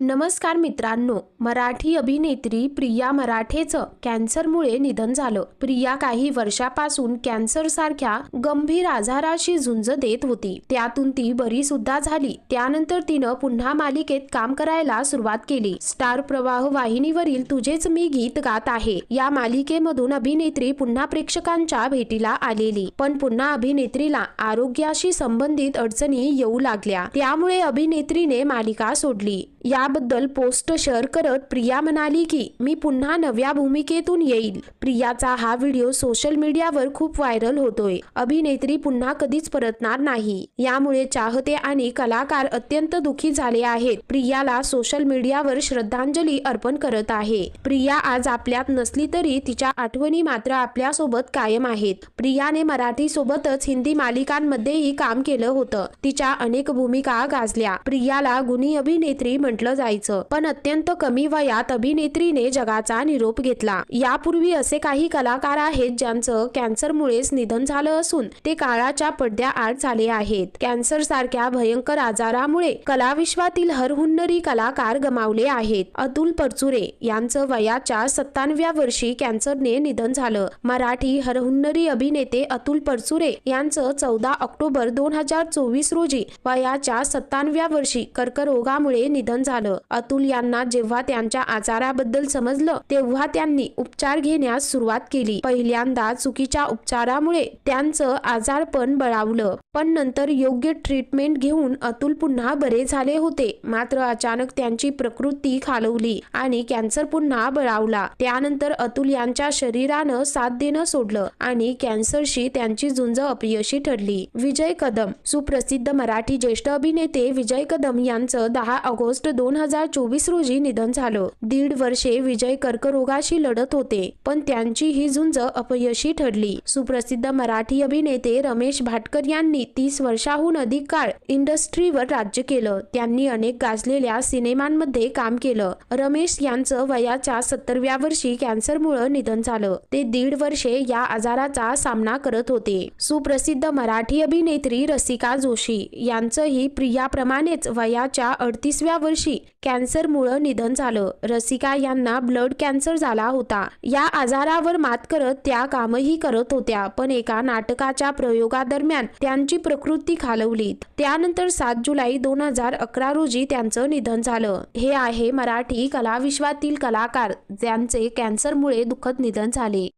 नमस्कार मित्रांनो मराठी अभिनेत्री प्रिया मराठेचं कॅन्सरमुळे निधन झालं. प्रिया काही वर्षापासून कॅन्सर सारख्या गंभीर आजाराशी झुंज देत होती. त्यातून ती बरी सुद्धा झाली. त्यानंतर तिनं पुन्हा मालिकेत काम करायला सुरुवात केली. स्टार प्रवाह वाहिनीवरील तुझेच मी गीत गात आहे. या मालिकेमधून अभिनेत्री पुन्हा प्रेक्षकांच्या भेटीला आलेली. पण पुन्हा अभिनेत्रीला आरोग्याशी संबंधित अडचणी येऊ लागल्या. त्यामुळे अभिनेत्रीने मालिका सोडली. याबद्दल पोस्ट शेअर करत प्रिया म्हणाली की मी पुन्हा नव्या भूमिकेतून येईल. प्रियाचा हा व्हिडिओ सोशल मीडियावर खूप व्हायरल होतोय. अभिनेत्री पुन्हा कधीच परतणार नाही. यामुळे चाहते आणि कलाकार अत्यंत दुखी झाले आहेत. प्रियाला सोशल मीडियावर श्रद्धांजली अर्पण करत आहे. प्रिया आज आपल्यात नसली तरी तिच्या आठवणी मात्र आपल्यासोबत कायम आहेत. प्रियाने मराठी सोबतच हिंदी मालिकांमध्येही काम केलं होतं. तिच्या अनेक भूमिका गाजल्या. प्रियाला गुणी अभिनेत्री म्हटलं जायचं. पण अत्यंत कमी वयात अभिनेत्रीने जगाचा निरोप घेतला. यापूर्वी असे काही कलाकार आहेत ज्यांचं कॅन्सरमुळेच निधन झालं असून ते काळाच्या पडद्याआड झाले आहेत. कॅन्सर सारख्या भयंकर आजारामुळे कलाविश्वातील हरहुन्नरी कलाकार गमावले आहेत. अतुल परचुरे यांचं वयाच्या सत्तानव्या वर्षी कॅन्सरने निधन झालं. मराठी हरहुन्नरी अभिनेते अतुल परचुरे यांचं चौदा ऑक्टोबर दोन हजार चोवीस रोजी वयाच्या सत्तानव्या वर्षी कर्करोगामुळे निधन झालं. अतुल यांना जेव्हा त्यांच्या आजाराबद्दल समजलं तेव्हा त्यांनी उपचार घेण्यास सुरुवात केली. पहिल्यांदा चुकीच्या उपचारामुळे त्यांचं आजारपण बळावलं. पण नंतर योग्य ट्रीटमेंट घेऊन अतुल पुन्हा बरे झाले होते. मात्र अचानक त्यांची प्रकृती खालवली आणि कॅन्सर पुन्हा बळावला. त्यानंतर अतुल यांच्या शरीरानं साथ देणं सोडलं आणि कॅन्सरशी त्यांची झुंज अपयशी ठरली. विजय कदम सुप्रसिद्ध मराठी ज्येष्ठ अभिनेते विजय कदम यांचं दहा ऑगस्ट दोन हजार चोवीस रोजी निधन झालं. दीड वर्षे विजय कर्करोगाशी लढत होते पण त्यांची ही झुंज अपयशी ठरली. सुप्रसिद्ध मराठी अभिनेते रमेश भाटकर यांनी तीस वर्षाहून अधिक काळ इंडस्ट्रीवर राज्य केलं. त्यांनी अनेक गाजलेल्या सिनेमांमध्ये काम केलं. रमेश यांचं वयाच्या सत्तरव्या वर्षी कॅन्सरमुळे निधन झालं. ते दीड वर्षे या आजाराचा सामना करत होते. सुप्रसिद्ध मराठी अभिनेत्री रसिका जोशी यांचंही प्रियाप्रमाणेच वयाच्या अडतीसव्या वर्षी वर्षी कॅन्सरमुळं निधन झालं. रसिका यांना ब्लड कॅन्सर झाला होता. या आजारावर मात करत त्या कामही करत होत्या पण एका नाटकाच्या प्रयोगादरम्यान त्यांची प्रकृती खालवली त्यानंतर सात जुलै दोन हजार अकरा रोजी त्यांचं निधन झालं. हे आहे मराठी कलाविश्वातील कलाकार ज्यांचे कॅन्सरमुळे दुःखद निधन झाले.